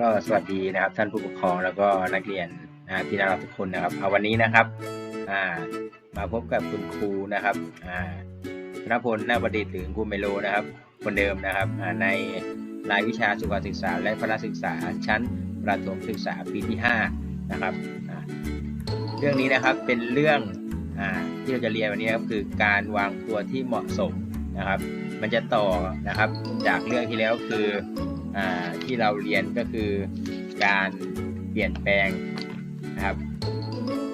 ก็สวัสดีนะครับท่านผู้ปกครองแล้วก็นักเรียนนะที่น่ารักทุกคนนะครับเอาวันนี้นะครับอ่ามาพบกับคุณครูนะครับอ่าธนพลนาบดิตหรือครูเมโลนะครับคนเดิมนะครับในรายวิชาสุขศึกษา และพละศึกษาชั้นประถมศึกษาปีที่5นะครับเรื่องนี้นะครับเป็นเรื่องอที่เราจะเรียนวันนี้ครับคือการวางตัวที่เหมาะสมนะครับ มันจะต่อนะครับจากเรื่องที่แล้วคือ ที่เราเรียนก็คือการเปลี่ยนแปลงนะครับ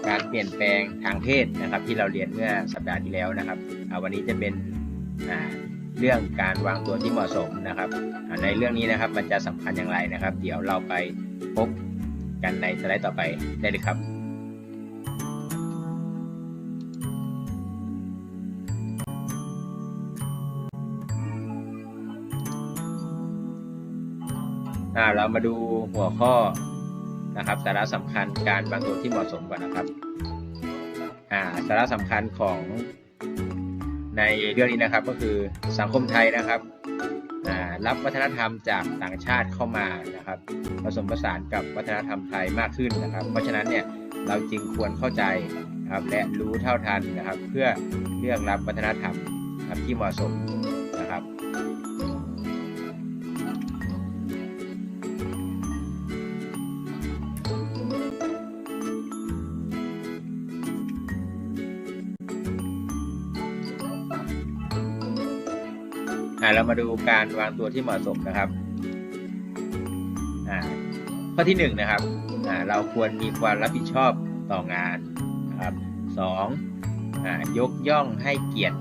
การเปลี่ยนแปลงทางเพศนะครับ ที่เราเรียนเมื่อสัปดาห์ที่แล้วนะครับอ่าวันนี้จะเป็นเรื่องการวางตัวที่เหมาะสมนะครับ ในเรื่องนี้นะครับมันจะสำคัญอย่างไรนะครับ เดี๋ยวเราไปพบกันในสไลด์ต่อไปได้เลยครับ อ่าเรามาดูหัวข้อนะครับ สาระสำคัญการวางตัวที่เหมาะสมก่อนนะครับอ่าสาระสำคัญของในเรื่องนี้นะครับก็คือสังคมไทยนะครับรับวัฒนธรรมจากต่างชาติเข้ามานะครับ ผสมผสานกับวัฒนธรรมไทยมากขึ้นนะครับ เพราะฉะนั้นเนี่ยเราจึงควรเข้าใจนะครับและรู้เท่าทันนะครับ เพื่อเลือกรับวัฒนธรรมครับที่เหมาะสม อ่าเรามาดูการวางตัวที่เหมาะสมนะครับอ่าข้อที่หนึ่งนะครับอ่าเราควรมีความรับผิดชอบต่องานนะครับสองอ่ายกย่องให้เกียรติ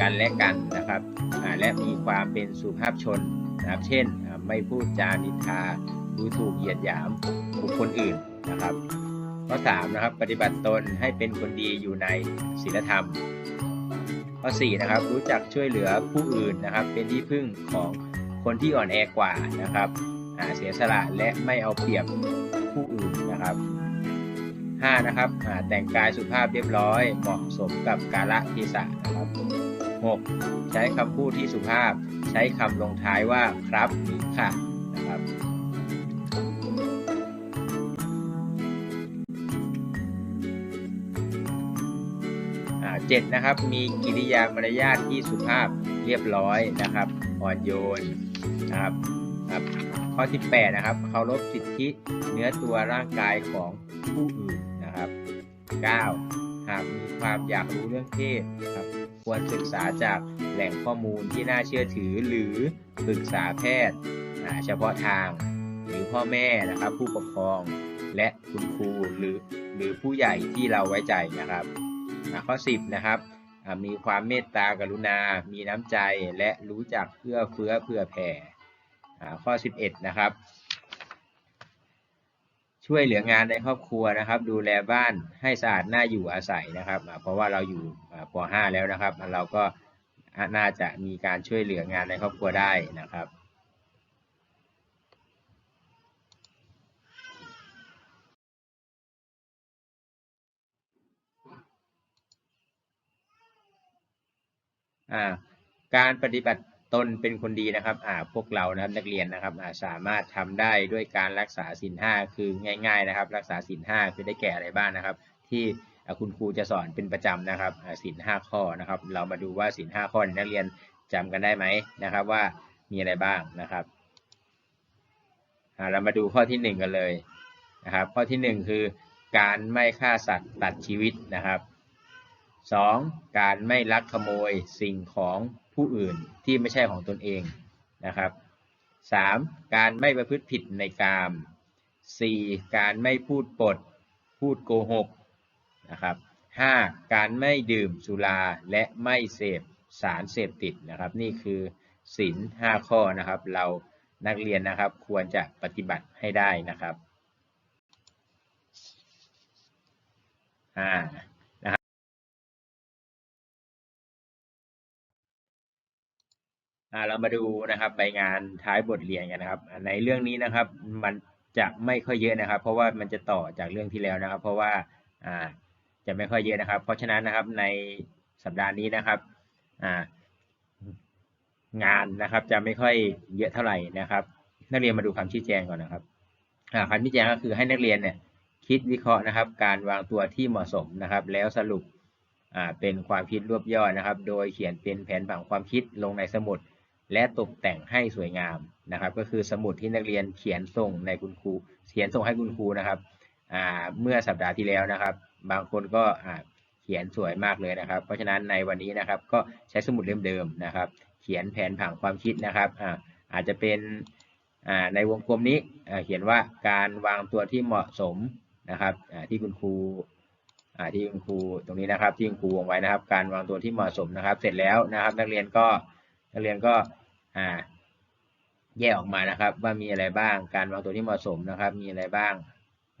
กันและกันนะครับอ่าและมีความเป็นสุภาพชนนะครับ เช่นไม่พูดจานินทาดูถูกเหยียดหยามบุคคลอื่นนะครับข้อสามนะครับปฏิบัติตนให้เป็นคนดีอยู่ในศีลธรรม ข้อ4นะครับรู้จักช่วยเหลือผู้อื่นนะครับ เป็นที่พึ่งของคนที่อ่อนแอกว่านะครับอ่าเสียสละและไม่เอาเปรียบผู้อื่นนะครับ 5 นะครับอ่าแต่งกายสุภาพเรียบร้อย เหมาะสมกับกาลเทศะนะครับ 6 ใช้คำพูดที่สุภาพ ใช้คำลงท้ายว่าครับหรือค่ะนะครับ อ่าเจ็ดนะครับ มีกิริยามารยาทที่สุภาพเรียบร้อยนะครับ อ่อนโยนนะครับครับข้อที่แปดนะครับเคารพสิทธิเนื้อตัวร่างกายของผู้อื่นนะครับเก้าหากมีความอยากรู้เรื่องเพศครับควรศึกษาจากแหล่งข้อมูลที่น่าเชื่อถือหรือปรึกษาแพทย์เฉพาะทางหรือพ่อแม่นะครับผู้ปกครองและคุณครูหรือหรือผู้ใหญ่ที่เราไว้ใจนะครับ ข้อ 10 นะครับมีความเมตตากรุณา มีน้ำใจและรู้จักเอื้อเฟื้อเผื่อแผ่อ่าข้อ 11 นะครับ ช่วยเหลืองานในครอบครัวนะครับ ดูแลบ้านให้สะอาดน่าอยู่อาศัยนะครับ เพราะว่าเราอยู่ป .5 แล้วนะครับ เราก็น่าจะมีการช่วยเหลืองานในครอบครัวได้นะครับ อ่าการปฏิบัติตนเป็นคนดีนะครับอ่าพวกเรานะครับนักเรียนนะครับอ่าสามารถทำได้ด้วยการรักษาศีลห้าคือง่ายๆนะครับ รักษาศีลห้าคือได้แก่อะไรบ้างนะครับ ที่คุณครูจะสอนเป็นประจำนะครับศีลห้าข้อนะครับ เรามาดูว่าศีลห้าข้อนักเรียนจำกันได้ไหมนะครับ ว่ามีอะไรบ้างนะครับเรามาดูข้อที่หนึ่งกันเลยนะครับ ข้อที่หนึ่งคือการไม่ฆ่าสัตว์ตัดชีวิตนะครับ 2. การไม่ลักขโมยสิ่งของผู้อื่นที่ไม่ใช่ของตนเองนะครับ 3. การไม่ประพฤติผิดในกาม 4. การไม่พูดปด พูดโกหกนะครับ 5. การไม่ดื่มสุราและไม่เสพสารเสพติดนะครับ นี่คือศีล5ข้อนะครับ เรานักเรียนนะครับควรจะปฏิบัติให้ได้นะครับอ่า อ่าเรามาดูนะครับใบงานท้ายบทเรียนกันนะครับในเรื่องนี้นะครับ มันจะไม่ค่อยเยอะนะครับ เพราะว่ามันจะต่อจากเรื่องที่แล้วนะครับ เพราะว่าอ่าจะไม่ค่อยเยอะนะครับ เพราะฉะนั้นนะครับในสัปดาห์นี้นะครับอ่างานนะครับจะไม่ค่อยเยอะเท่าไหร่นะครับ นักเรียนมาดูคำชี้แจงก่อนนะครับคำชี้แจงก็คือให้นักเรียนเนี่ยคิดวิเคราะห์นะครับ การวางตัวที่เหมาะสมนะครับ แล้วสรุปเป็นความคิดรวบยอดนะครับ โดยเขียนเป็นแผนผังความคิดลงในสมุด และตกแต่งให้สวยงามนะครับ ก็คือสมุดที่นักเรียนเขียนส่งในคุณครูเขียนส่งให้คุณครูนะครับเมื่อสัปดาห์ที่แล้วนะครับ บางคนก็เขียนสวยมากเลยนะครับ เพราะฉะนั้นในวันนี้นะครับก็ใช้สมุดเล่มเดิมนะครับ เขียนแผนผังความคิดนะครับอาอาจจะเป็นในวงกลมนี้เขียนว่าการวางตัวที่เหมาะสมนะครับที่คุณครูที่คุณครูตรงนี้นะครับที่คุณครูวงไว้นะครับ การวางตัวที่เหมาะสมนะครับ เสร็จแล้วนะครับ นักเรียนก็นักเรียนก็ อ่าแยกออกมานะครับว่ามีอะไรบ้างการวางตัวที่เหมาะสมนะครับ มีอะไรบ้าง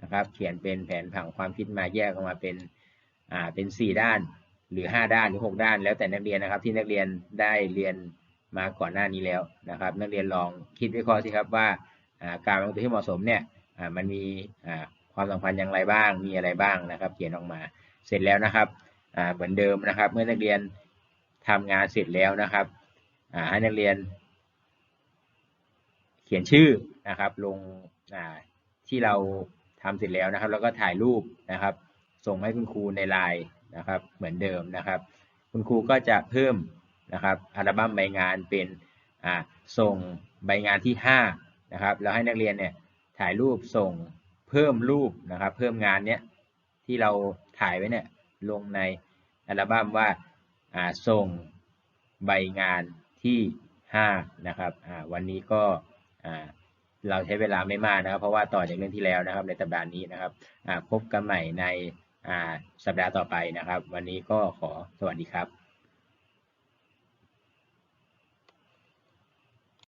นะครับ เขียนเป็นแผนผังความคิดมาแยกออกมาเป็นอ่าเป็นสี่ด้านหรือ 5 ด้านหรือ 6 ด้าน แล้วแต่นักเรียนนะครับ ที่นักเรียนได้เรียนมาก่อนหน้านี้แล้วนะครับ นักเรียนลองคิดวิเคราะห์สิครับว่าการวางตัวที่เหมาะสมเนี่ยมันมีความสัมพันธ์อย่างไรบ้าง มีอะไรบ้างนะครับ เขียนออกมาเสร็จแล้วนะครับเหมือนเดิมนะครับ เมื่อนักเรียนทำงานเสร็จแล้วนะครับให้นักเรียน ขียนชื่อนะครับลงที่เราทำเสร็จแล้วนะครับ แล้วก็ถ่ายรูปนะครับ ส่งให้คุณครูในไลน์นะครับ เหมือนเดิมนะครับ คุณครูก็จะเพิ่มนะครับอัลบั้มใบงานเป็นอ่าส่งใบงานที่5นะครับแล้วให้นักเรียนเนี่ยถ่ายรูปส่งเพิ่มรูปนะครับ เพิ่มงานเนี้ยที่เราถ่ายไว้เนี่ยลงในอัลบั้มว่าอ่าส่งใบงานที่5นะครับอ่าวันนี้ก็ เราใช้เวลาไม่มากนะครับ เพราะว่าต่อจากเรื่องที่แล้วนะครับ ในสัปดาห์นี้นะครับพบกันใหม่ในสัปดาห์ต่อไปนะครับ วันนี้ก็ขอสวัสดีครับ